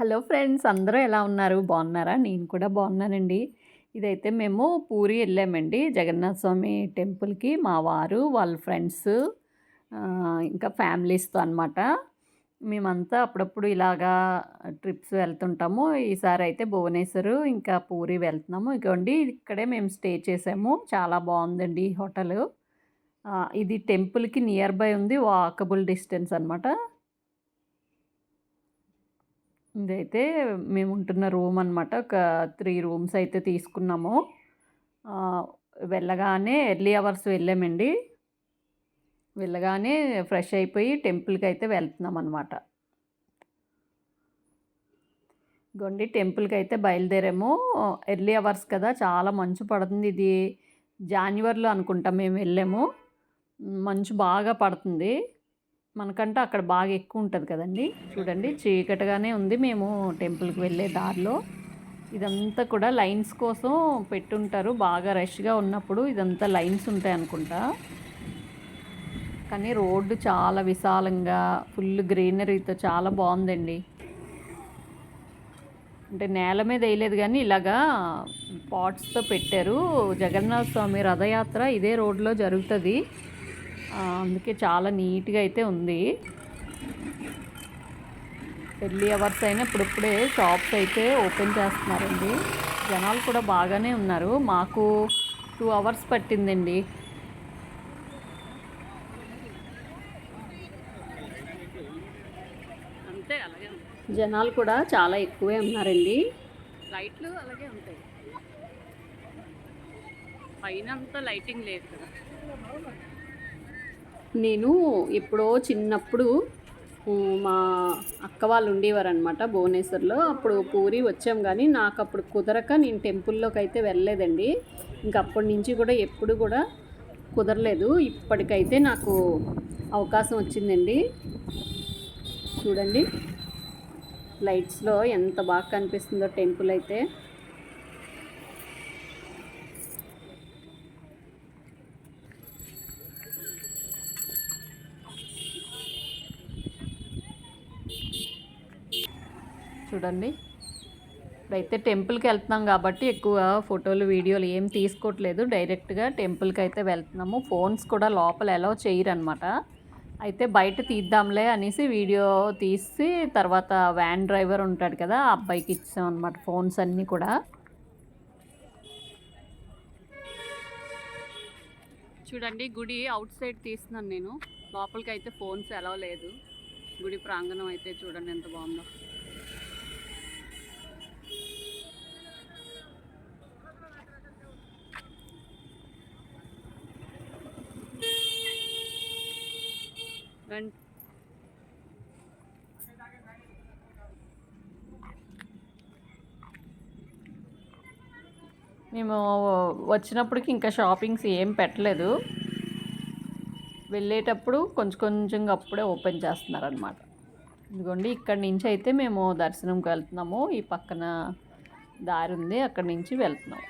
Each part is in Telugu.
హలో ఫ్రెండ్స్ అందరూ ఎలా ఉన్నారు? బాగున్నారా? నేను కూడా బాగున్నానండి. ఇదైతే మేము పూరి వెళ్ళామండి. జగన్నాథ స్వామి టెంపుల్కి మా వారు వాళ్ళ ఫ్రెండ్స్ ఇంకా ఫ్యామిలీస్తో అనమాట మేమంతా అప్పుడప్పుడు ఇలాగా ట్రిప్స్ వెళ్తుంటాము. ఈసారి అయితే భువనేశ్వర్ ఇంకా పూరి వెళ్తున్నాము. ఇగోండి ఇక్కడే మేము స్టే చేసాము. చాలా బాగుందండి ఈ హోటల్. ఇది టెంపుల్కి నియర్ బై ఉంది వాకబుల్ డిస్టెన్స్ అనమాట ఇదైతే మేము ఉంటున్న రూమ్ అనమాట ఒక త్రీ రూమ్స్ అయితే తీసుకున్నాము. వెళ్ళగానే ఎర్లీ అవర్స్ వెళ్ళామండి. వెళ్ళగానే ఫ్రెష్ అయిపోయి టెంపుల్కి అయితే వెళ్తున్నాం అనమాట గొండి టెంపుల్కి అయితే బయలుదేరాము. ఎర్లీ అవర్స్ కదా చాలా మంచు పడుతుంది. ఇది జాన్యువరిలో అనుకుంటాం మేము వెళ్ళాము. మంచు బాగా పడుతుంది. మనకంటే అక్కడ బాగా ఎక్కువ ఉంటుంది కదండి. చూడండి చీకటిగానే ఉంది మేము టెంపుల్కి వెళ్ళే దారిలో. ఇదంతా కూడా లైన్స్ కోసం పెట్టుంటారు. బాగా రష్గా ఉన్నప్పుడు ఇదంతా లైన్స్ ఉంటాయి అనుకుంటా. కానీ రోడ్డు చాలా విశాలంగా ఫుల్ గ్రీనరీతో చాలా బాగుందండి. అంటే నేల మీద వేయలేదు కానీ ఇలాగా పాట్స్తో పెట్టారు. జగన్నాథ స్వామి రథయాత్ర ఇదే రోడ్లో జరుగుతుంది. అందుకే చాలా నీట్గా అయితే ఉంది. ఎర్లీ అవర్స్ అయినా ఇప్పుడిప్పుడే షాప్స్ అయితే ఓపెన్ చేస్తున్నారండి. జనాలు కూడా బాగానే ఉన్నారు. మాకు టూ అవర్స్ పట్టిందండి. అంతే అలాగే జనాలు కూడా చాలా ఎక్కువే ఉన్నారండి. లైట్లు అలాగే ఉంటాయి. పైన అంతా లైటింగ్ లేదు కదా. నేను ఎప్పుడో చిన్నప్పుడు మా అక్క వాళ్ళు ఉండేవారు అనమాట భువనేశ్వర్లో. అప్పుడు పూరి వచ్చాం కానీ నాకు అప్పుడు కుదరక నేను టెంపుల్లోకి అయితే వెళ్ళలేదండి. ఇంక అప్పటి నుంచి కూడా ఎప్పుడు కూడా కుదరలేదు. ఇప్పటికైతే నాకు అవకాశం వచ్చిందండి. చూడండి. లైట్స్లో ఎంత బాగా కనిపిస్తుందో టెంపుల్ అయితే. చూడండి. ఇప్పుడైతే టెంపుల్కి వెళ్తున్నాం కాబట్టి ఎక్కువ ఫోటోలు వీడియోలు ఏం తీసుకోవట్లేదు. డైరెక్ట్గా టెంపుల్కి అయితే వెళ్తున్నాము. ఫోన్స్ కూడా లోపల ఎలా చేయరనమాట అయితే బయట తీద్దాంలే అనేసి వీడియో తీసి తర్వాత వ్యాన్ డ్రైవర్ ఉంటాడు కదా ఆ అబ్బాయికి ఇచ్చాం అనమాట ఫోన్స్ అన్నీ కూడా. చూడండి గుడి అవుట్ సైడ్ తీస్తున్నాను నేను. లోపలికి అయితే ఫోన్స్ ఎలా లేదు. గుడి ప్రాంగణం అయితే చూడండి ఎంత బాగుందో. రండి మేము వచ్చినప్పటికి ఇంకా షాపింగ్స్ ఏం పెట్టలేదు. వెళ్ళేటప్పుడు కొంచెం కొంచెంగా అప్పుడే ఓపెన్ చేస్తున్నారనమాట ఇదిగోండి ఇక్కడి నుంచి అయితే మేము దర్శనంకి వెళ్తున్నాము. ఈ పక్కన దారి ఉంది అక్కడి నుంచి వెళ్తున్నాము.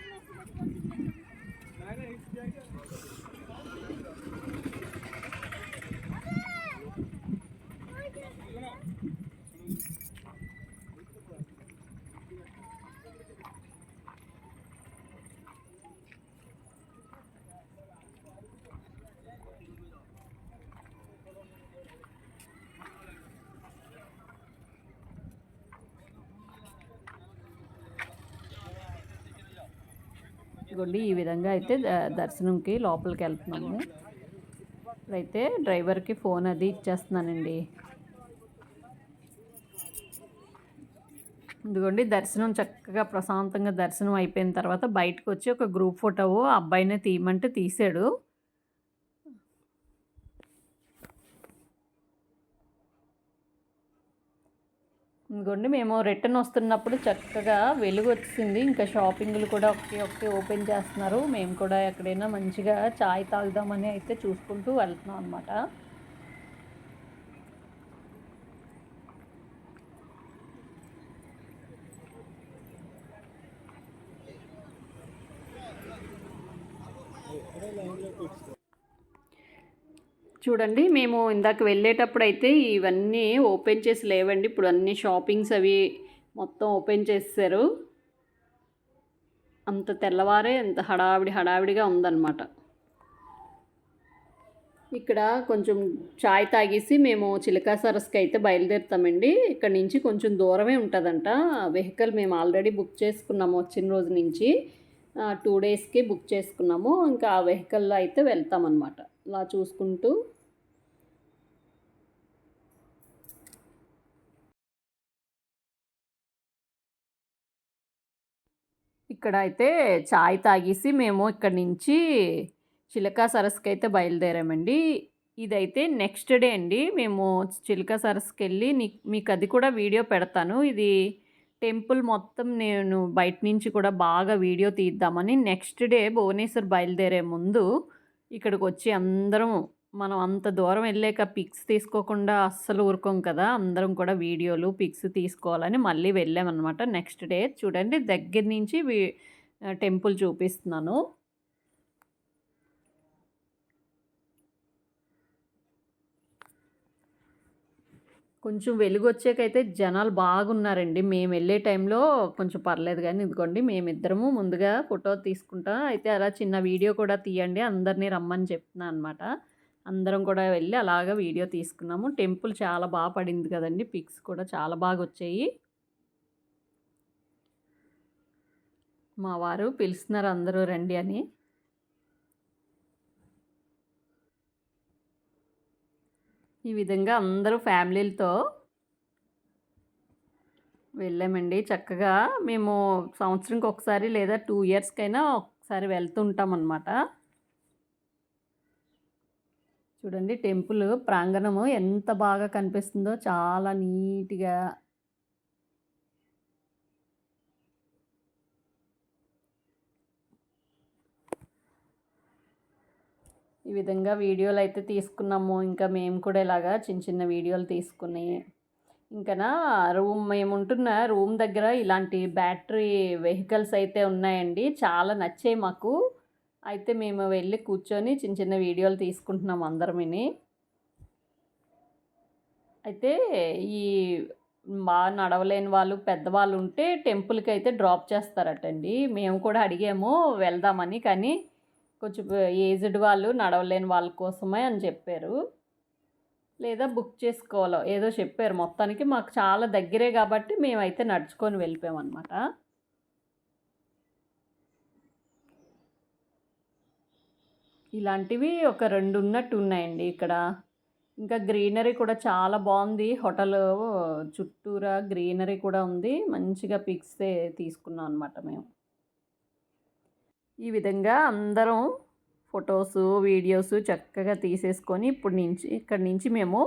ఇదిగోండి ఈ విధంగా అయితే దర్శనంకి లోపలికి వెళ్తున్నాము. అయితే డ్రైవర్కి ఫోన్ అది ఇచ్చేస్తున్నానండి. ఇదిగోండి దర్శనం చక్కగా ప్రశాంతంగా దర్శనం అయిపోయిన తర్వాత బయటకు వచ్చి ఒక గ్రూప్ ఫోటో అబ్బాయినే తీయమంటే తీసాడు. ఇదిగోండి మేము రిటర్న్ వస్తున్నప్పుడు చక్కగా వెలుగు వచ్చింది ఇంకా షాపింగ్లు కూడా ఒకటి ఒకటి ఓపెన్ చేస్తున్నారు. మేము కూడా ఎక్కడైనా మంచిగా చాయ్ తాగుదామని అయితే చూసుకుంటూ వెళ్తున్నాం అనమాట చూడండి మేము ఇందాక వెళ్ళేటప్పుడు అయితే ఇవన్నీ ఓపెన్ చేసి లేవండి. ఇప్పుడు అన్ని షాపింగ్స్ అవి మొత్తం ఓపెన్ చేసేసారు అంత తెల్లవారే అంత హడావిడి హడావిడిగా ఉందన్నమాట. ఇక్కడ కొంచెం చాయ్ తాగేసి మేము చిలకా సరస్కి అయితే బయలుదేరుతామండి. ఇక్కడ నుంచి కొంచెం దూరమే ఉంటుందంట. వెహికల్ మేము ఆల్రెడీ బుక్ చేసుకున్నాము వచ్చిన రోజు నుంచి. టూ డేస్కి బుక్ చేసుకున్నాము. ఇంకా ఆ వెహికల్లో అయితే వెళ్తామన్నమాట. ఇలా చూసుకుంటూ ఇక్కడ అయితే చాయ్ తాగేసి మేము ఇక్కడ నుంచి చిలకా సరస్సుకి అయితే బయలుదేరామండి. ఇదైతే నెక్స్ట్ డే అండి. మేము చిలకా సరస్సుకి వెళ్ళి మీకు అది కూడా వీడియో పెడతాను. ఇది టెంపుల్ మొత్తం నేను బయట నుంచి కూడా బాగా వీడియో తీద్దామని నెక్స్ట్ డే భువనేశ్వర్ బయలుదేరే ముందు ఇక్కడికి వచ్చి అందరం మనం అంత దూరం వెళ్ళాక పిక్స్ తీసుకోకుండా అస్సలు ఊరుకోం కదా అందరం కూడా వీడియోలు పిక్స్ తీసుకోవాలని మళ్ళీ వెళ్ళామన్నమాట. నెక్స్ట్ డే చూడండి దగ్గర నుంచి టెంపుల్ చూపిస్తున్నాను. కొంచెం వెలుగు వచ్చాకైతే జనాలు బాగున్నారండి. మేము వెళ్ళే టైంలో కొంచెం పర్లేదు కానీ ఇదిగోండి మేమిద్దరము ముందుగా ఫోటో తీసుకుంటాం అయితే అలా చిన్న వీడియో కూడా తీయండి అందరినీ రమ్మని చెప్తున్నా అనమాట అందరం కూడా వెళ్ళి అలాగ వీడియో తీసుకున్నాము. టెంపుల్ చాలా బాగా పడింది కదండి పిక్స్ కూడా చాలా బాగా వచ్చాయి. మా వారు పిలుస్తున్నారు అందరూ రండి అని. ఈ విధంగా అందరూ ఫ్యామిలీలతో వెళ్ళామండి. చక్కగా మేము సంవత్సరంకి ఒకసారి లేదా టూ ఇయర్స్కైనా ఒకసారి వెళ్తుంటాం అన్నమాట చూడండి టెంపుల్ ప్రాంగణము ఎంత బాగా కనిపిస్తుందో చాలా నీట్గా ఈ విధంగా వీడియోలు అయితే తీసుకున్నాము. ఇంకా మేము కూడా ఇలాగా చిన్న చిన్న వీడియోలు తీసుకుని ఇంకా రూమ్ మేము ఉంటున్న రూమ్ దగ్గర ఇలాంటి బ్యాటరీ వెహికల్స్ అయితే ఉన్నాయండి. చాలా నచ్చాయి మాకు. అయితే మేము వెళ్ళి కూర్చొని చిన్న చిన్న వీడియోలు తీసుకుంటున్నాం అందరమిని. అయితే ఈ బాగా నడవలేని వాళ్ళు పెద్దవాళ్ళు ఉంటే టెంపుల్కి అయితే డ్రాప్ చేస్తారటండి. మేము కూడా అడిగాము వెళ్దామని. కానీ కొంచెం ఏజ్డ్ వాళ్ళు నడవలేని వాళ్ళ కోసమే అని చెప్పారు. లేదా బుక్ చేసుకోవాలో ఏదో చెప్పారు. మొత్తానికి మాకు చాలా దగ్గరే కాబట్టి మేమైతే నడుచుకొని వెళ్ళిపోయామన్నమాట. ఇలాంటివి ఒక రెండు ఉన్నట్టు ఉన్నాయండి ఇక్కడ. ఇంకా గ్రీనరీ కూడా చాలా బాగుంది. హోటల్ చుట్టూరా గ్రీనరీ కూడా ఉంది. మంచిగా పిక్స్ తీసుకున్నాం అనమాట మేము. ఈ విధంగా అందరం ఫొటోస్ వీడియోస్ చక్కగా తీసేసుకొని ఇప్పుడు నుంచి ఇక్కడ నుంచి మేము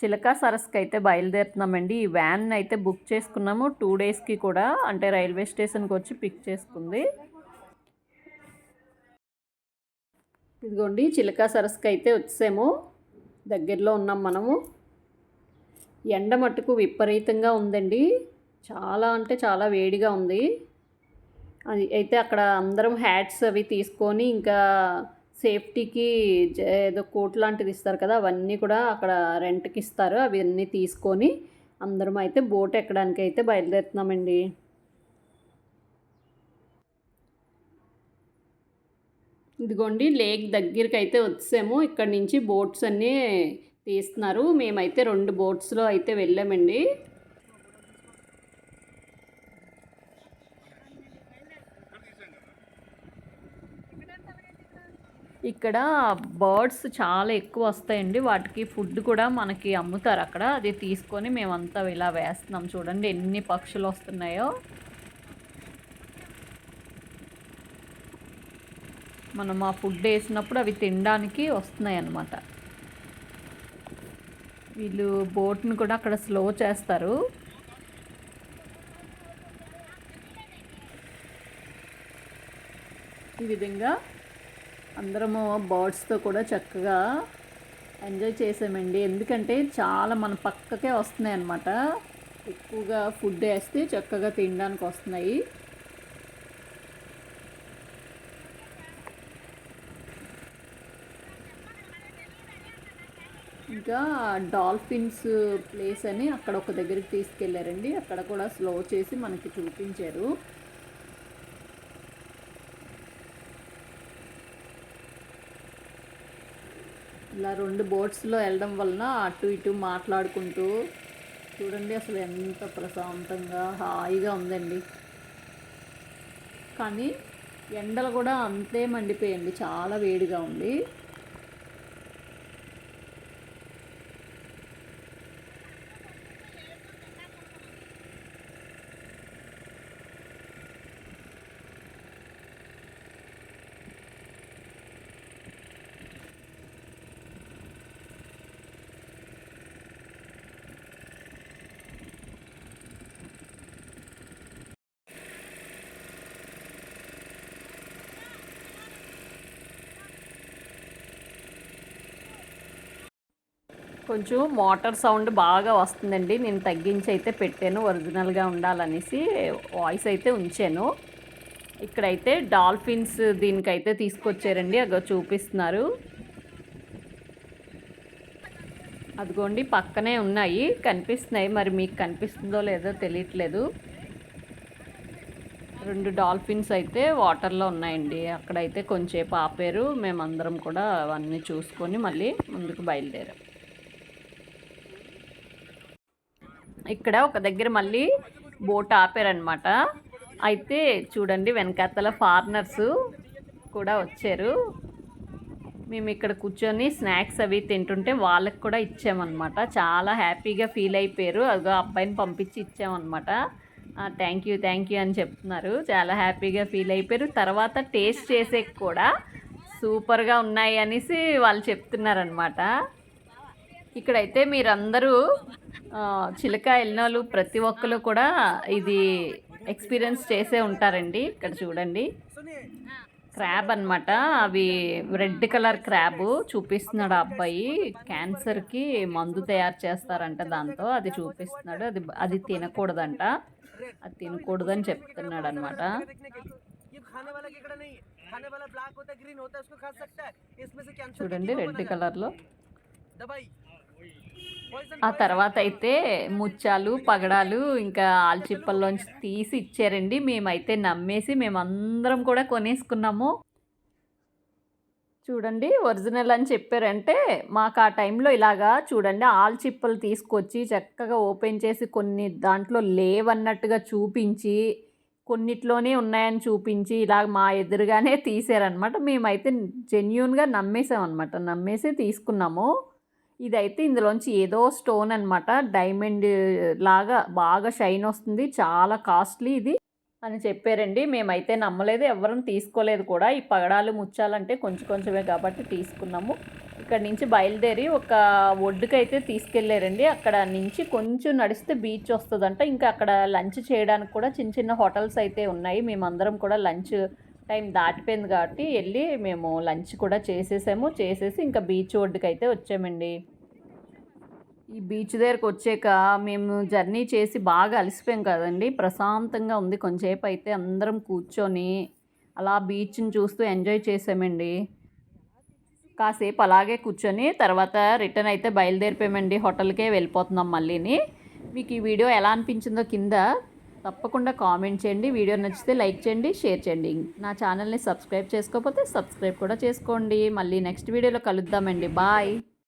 చిలకా సరస్కి అయితే బయలుదేరుతున్నామండి. ఈ వ్యాన్ అయితే బుక్ చేసుకున్నాము. టూ డేస్కి కూడా అంటే రైల్వే స్టేషన్కి వచ్చి పిక్ చేసుకుంది. ఇదిగోండి చిలకా సరస్కి అయితే వచ్చేసాము. దగ్గరలో ఉన్నాం మనము. ఎండ మట్టుకు విపరీతంగా ఉందండి. చాలా అంటే చాలా వేడిగా ఉంది. అయితే అక్కడ అందరం హ్యాట్స్ అవి తీసుకొని ఇంకా సేఫ్టీకి ఏదో కోట్ లాంటిది ఇస్తారు కదా అవన్నీ కూడా అక్కడ రెంట్కి ఇస్తారు. అవన్నీ తీసుకొని అందరం అయితే బోట్ ఎక్కడానికి అయితే బయలుదేరుతున్నామండి. ఇదిగోండి లేక్ దగ్గరికి అయితే వచ్చాము. ఇక్కడ నుంచి బోట్స్ అన్నీ తీస్తున్నారు. మేమైతే రెండు బోట్స్లో అయితే వెళ్ళామండి. ఇక్కడ బర్డ్స్ చాలా ఎక్కువ వస్తాయండి. వాటికి ఫుడ్ కూడా మనకి అమ్ముతారు అక్కడ. అది తీసుకొని మేమంతా ఇలా వేస్తున్నాం. చూడండి ఎన్ని పక్షులు వస్తున్నాయో. మనం ఆ ఫుడ్ వేసినప్పుడు అవి తినడానికి వస్తున్నాయి అన్నమాట. వీళ్ళు బోట్ని కూడా అక్కడ స్లో చేస్తారు. ఈ విధంగా అందరము బర్డ్స్తో కూడా చక్కగా ఎంజాయ్ చేసామండి. ఎందుకంటే చాలా మన పక్కకే వస్తున్నాయి అన్నమాట. ఎక్కువగా ఫుడ్ వేస్తే చక్కగా తినడానికి వస్తున్నాయి. ఇంకా డాల్ఫిన్స్ ప్లేస్ అని అక్కడ ఒక దగ్గరికి తీసుకెళ్ళారండి. అక్కడ కూడా స్లో చేసి మనకి చూపించారు. ఇలా రెండు బోట్స్లో వెళ్ళడం వలన అటు ఇటు మాట్లాడుకుంటూ చూడండి అసలు ఎంత ప్రశాంతంగా హాయిగా ఉందండి. కానీ ఎండలు కూడా అంతే మండిపోయండి చాలా వేడిగా ఉంది. కొంచెం మోటార్ సౌండ్ బాగా వస్తుందండి. నేను తగ్గించి అయితే పెట్టాను ఒరిజినల్గా ఉండాలనేసి వాయిస్ అయితే ఉంచాను. ఇక్కడైతే డాల్ఫిన్స్ దీనికైతే తీసుకొచ్చారండి అగో చూపిస్తున్నారు. అదిగోండి పక్కనే ఉన్నాయి కనిపిస్తున్నాయి. మరి మీకు కనిపిస్తుందో లేదో తెలియట్లేదు. రెండు డాల్ఫిన్స్ అయితే వాటర్లో ఉన్నాయండి. అక్కడైతే కొంచెంసేపు ఆపారు. మేమందరం కూడా అవన్నీ చూసుకొని మళ్ళీ ముందుకు బయలుదేరాం. ఇక్కడ ఒక దగ్గర మళ్ళీ బోట్ ఆపారనమాట అయితే చూడండి వెనకాతల ఫారినర్స్ కూడా వచ్చారు. మేము ఇక్కడ కూర్చొని స్నాక్స్ అవి తింటుంటే వాళ్ళకి కూడా ఇచ్చామన్నమాట. చాలా హ్యాపీగా ఫీల్ అయిపోయారు. అదిగో అబ్బాయిని పంపించి ఇచ్చామన్నమాట. థ్యాంక్ యూ థ్యాంక్ యూ అని చెప్తున్నారు. చాలా హ్యాపీగా ఫీల్ అయిపోయారు. తర్వాత టేస్ట్ చేసే కూడా సూపర్గా ఉన్నాయి అనేసి వాళ్ళు చెప్తున్నారనమాట ఇక్కడైతే మీరందరూ చిలక వెళ్ళిన ప్రతి ఒక్కరు కూడా ఇది ఎక్స్పీరియన్స్ చేసే ఉంటారండి. ఇక్కడ చూడండి. క్రాబ్ అనమాట అవి రెడ్ కలర్ క్రాబ్ చూపిస్తున్నాడు ఆ అబ్బాయి. క్యాన్సర్కి మందు తయారు చేస్తారంట దాంతో. అది చూపిస్తున్నాడు. అది అది తినకూడదంట. అది తినకూడదని చెప్తున్నాడు అనమాట చూడండి రెడ్ కలర్లో. ఆ తర్వాత అయితే ముత్యాలు పగడాలు ఇంకా ఆల్చిప్పల్లోంచి తీసి ఇచ్చారండి. మేమైతే నమ్మేసి మేమందరం కూడా కొనేసుకున్నాము. చూడండి ఒరిజినల్ అని చెప్పారంటే మాకు ఆ టైంలో ఇలాగా చూడండి ఆల్చిప్పలు తీసుకొచ్చి చక్కగా ఓపెన్ చేసి కొన్ని దాంట్లో లేవన్నట్టుగా చూపించి కొన్నిట్లోనే ఉన్నాయని చూపించి ఇలా మా ఎదురుగానే తీసారనమాట మేమైతే జెన్యున్గా నమ్మేసామన్నమాట. నమ్మేసి తీసుకున్నాము. ఇదైతే ఇందులోంచి ఏదో స్టోన్ అనమాట డైమండ్ లాగా బాగా షైన్ వస్తుంది. చాలా కాస్ట్లీ ఇది అని చెప్పారండి. మేమైతే నమ్మలేదు ఎవరం తీసుకోలేదు కూడా. ఈ పగడాలు ముచ్చాలంటే కొంచెం కొంచెమే కాబట్టి తీసుకున్నాము. ఇక్కడ నుంచి బయలుదేరి ఒక ఒడ్డుకైతే తీసుకెళ్ళారండి. అక్కడ నుంచి కొంచెం నడిస్తే బీచ్ వస్తుందంట. ఇంకా అక్కడ లంచ్ చేయడానికి కూడా చిన్న చిన్న హోటల్స్ అయితే ఉన్నాయి. మేమందరం కూడా లంచ్ టైం దాటిపోయింది కాబట్టి వెళ్ళి మేము లంచ్ కూడా చేసేసాము. చేసేసి ఇంకా బీచ్ ఒడ్డుకి అయితే వచ్చామండి. ఈ బీచ్ దగ్గరకు వచ్చాక మేము జర్నీ చేసి బాగా అలసిపోయాం కదండి. ప్రశాంతంగా ఉంది. కొంచెంసేపు అయితే అందరం కూర్చొని అలా బీచ్ని చూస్తూ ఎంజాయ్ చేసామండి. కాసేపు అలాగే కూర్చొని తర్వాత రిటర్న్ అయితే బయలుదేరిపోయామండి. హోటల్కే వెళ్ళిపోతున్నాం మళ్ళీని. మీకు ఈ వీడియో ఎలా అనిపించిందో కింద తప్పకుండా కామెంట్ చేయండి. వీడియో నచ్చితే లైక్ చేయండి షేర్ చేయండి. నా ఛానల్ని సబ్స్క్రైబ్ చేసుకోకపోతే సబ్స్క్రైబ్ కూడా చేసుకోండి. మళ్ళీ నెక్స్ట్ వీడియోలో కలుద్దామండి. బాయ్.